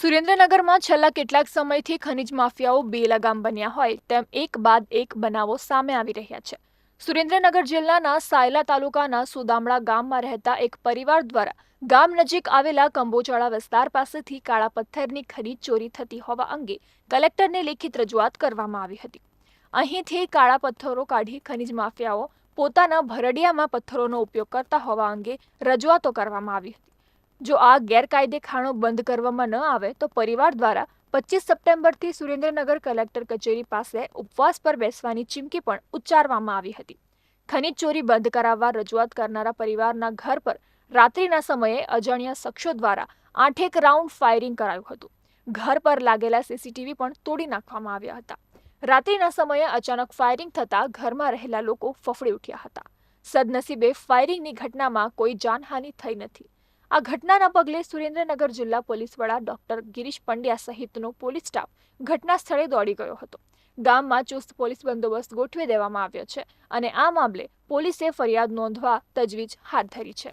સુરેન્દ્રનગરમાં છેલ્લા કેટલાક સમયથી ખનિજ માફિયાઓ બેલગામ બન્યા હોય તેમ એક બાદ એક બનાવો સામે આવી રહ્યા છે. સુરેન્દ્રનગર જિલ્લાના સાયલા તાલુકાના સુદામડા ગામમાં રહેતા એક પરિવાર દ્વારા ગામ નજીક આવેલા કંબોચાળા વિસ્તાર પાસેથી કાળા પથ્થરની ખરીદ ચોરી થતી હોવા અંગે કલેક્ટરને લેખિત રજૂઆત કરવામાં આવી હતી. અહીંથી કાળા પથ્થરો કાઢી ખનિજ માફિયાઓ પોતાના ભરડિયામાં પથ્થરોનો ઉપયોગ કરતા હોવા અંગે રજૂઆતો કરવામાં આવી હતી. જો આ ગેરકાયદે ખાણો બંધ કરવામાં ન આવે, તો પરિવાર દ્વારા પચીસ સપ્ટેમ્બરથી સુરેન્દ્રનગર કલેક્ટર કચેરી પાસે ઉપવાસ પર બેસવાની ચીમકી પણ ઉચ્ચારવામાં આવી હતી. ખનીજ ચોરી બંધ કરાવવા રજૂઆત કરનારા પરિવારના ઘર પર રાત્રિના સમયે અજાણ્યા શખ્સો દ્વારા આઠેક રાઉન્ડ ફાયરિંગ કરાયું હતું. ઘર પર લાગેલા સીસીટીવી પણ તોડી નાખવામાં આવ્યા હતા. રાત્રિના સમયે અચાનક ફાયરિંગ થતાં ઘરમાં રહેલા લોકો ફફડી ઉઠ્યા હતા. સદનસીબે ફાયરિંગની ઘટનામાં કોઈ જાનહાનિ થઈ નથી. આ ઘટનાના પગલે સુરેન્દ્રનગર જિલ્લા પોલીસ વડા ડોક્ટર ગિરીશ પંડ્યા સહિતનો પોલીસ સ્ટાફ ઘટના સ્થળે દોડી ગયો હતો. ગામમાં ચુસ્ત પોલીસ બંદોબસ્ત ગોઠવી દેવામાં આવ્યો છે અને આ મામલે પોલીસે ફરિયાદ નોંધવા તજવીજ હાથ ધરી છે.